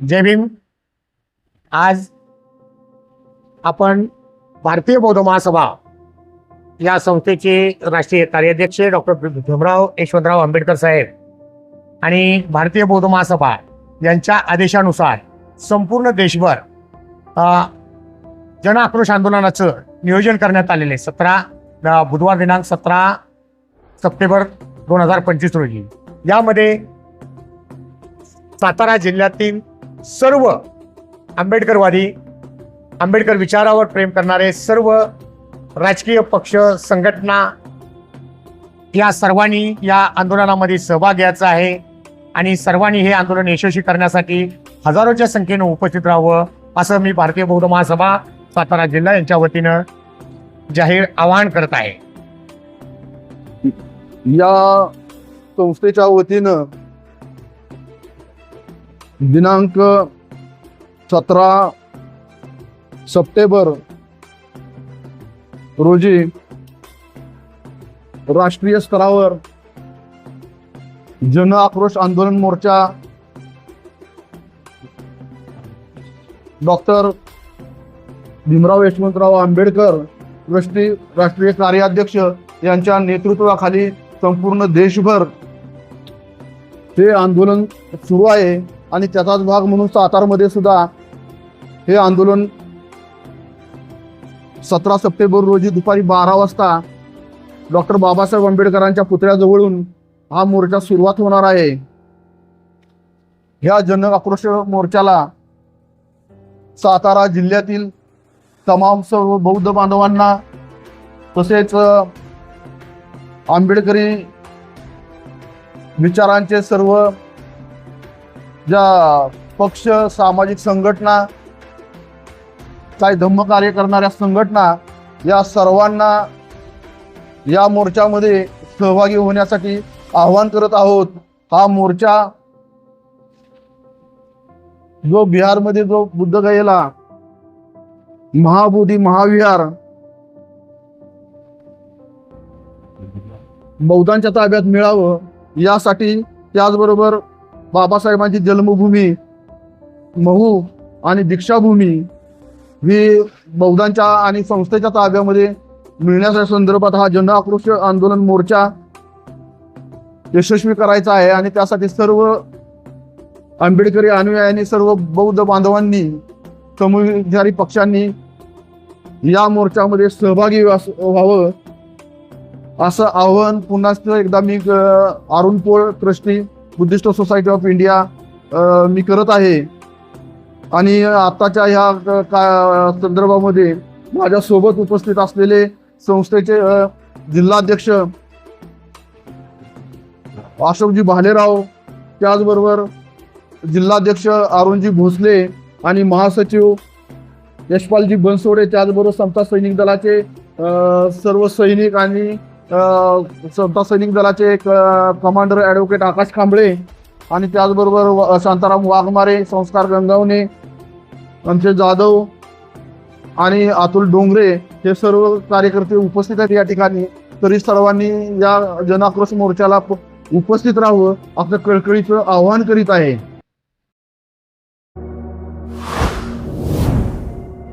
जय भीम. आज आपण भारतीय बौद्ध महासभा या संस्थेचे राष्ट्रीय कार्याध्यक्ष डॉक्टर भीमराव यशवंतराव आंबेडकर साहेब आणि भारतीय बौद्ध महासभा यांच्या आदेशानुसार संपूर्ण देशभर जन आक्रोश आंदोलनाचं नियोजन करण्यात आलेले सतरा बुधवार दिनांक सतरा सप्टेंबर दोन हजार पंचवीस रोजी. यामध्ये सातारा जिल्ह्यातील सर्व आंबेडकरवादी आंबेडकर विचारावर प्रेम करणारे सर्व राजकीय पक्ष संघटना या सर्वांनी या आंदोलनामध्ये सहभाग घ्यायचा आहे आणि सर्वांनी हे आंदोलन यशस्वी करण्यासाठी हजारोच्या संख्येनं उपस्थित राहावं असं मी भारतीय बौद्ध महासभा सातारा जिल्हा यांच्या वतीनं जाहीर आवाहन करत आहे. या संस्थेच्या वतीनं दिनांक सतरा सप्टेंबर रोजी राष्ट्रीय स्तरावर जन आक्रोश आंदोलन मोर्चा डॉक्टर भीमराव यशवंतराव आंबेडकर राष्ट्रीय राष्ट्रीय कार्याध्यक्ष यांच्या नेतृत्वाखाली संपूर्ण देशभर हे आंदोलन सुरू आहे. आणि त्याचाच भाग म्हणून सातारमध्ये सुद्धा हे आंदोलन सतरा सप्टेंबर रोजी दुपारी बारा वाजता डॉक्टर बाबासाहेब आंबेडकरांच्या पुतळ्याजवळून हा मोर्चा सुरुवात होणार आहे. ह्या जन आक्रोश मोर्चाला सातारा जिल्ह्यातील तमाम सर्व बौद्ध बांधवांना तसेच आंबेडकरी विचारांचे सर्व ज्या पक्ष सामाजिक संघटना काही धम्मकार्य करणाऱ्या संघटना या सर्वांना या मोर्चामध्ये सहभागी होण्यासाठी आवाहन करत आहोत. हा मोर्चा जो बिहारमध्ये जो बुद्धगयेला महाबोधी महाविहार बौद्धांच्या ताब्यात मिळावं यासाठी त्याचबरोबर बाबासाहेबांची जन्मभूमी महू आणि दीक्षाभूमी ही बौद्धांच्या आणि संस्थेच्या ताब्यामध्ये मिळण्याच्या संदर्भात हा जन आक्रोश आंदोलन मोर्चा यशस्वी करायचा आहे आणि त्यासाठी सर्व आंबेडकरी अनुयायांनी सर्व बौद्ध बांधवांनी समविचारी पक्षांनी या मोर्चामध्ये सहभागी व्हावं असं आव्हान पुन्हा एकदा मी Arun Pol trustee Buddhist society of India मी करत आहे. आणि आताच्या ह्या का संदर्भामध्ये माझ्यासोबत उपस्थित असलेले संस्थेचे जिल्हाध्यक्ष अशोकजी भालेराव त्याचबरोबर जिल्हाध्यक्ष अरुणजी भोसले आणि महासचिव यशपालजी बनसोडे त्याचबरोबर समता सैनिक दलाचे सर्व सैनिक आणि अ, सैनिक दलाचे एक कमांडर ॲडव्होकेट आकाश कांबळे आणि त्याचबरोबर व- शांताराम वाघमारे संस्कार गंगावणे आमचे जाधव आणि अतुल डोंगरे हे सर्व कार्यकर्ते उपस्थित आहेत या ठिकाणी. तरी सर्वांनी या जनाक्रोश मोर्चाला उपस्थित राहावं असं कळकळीचं आवाहन करीत आहे.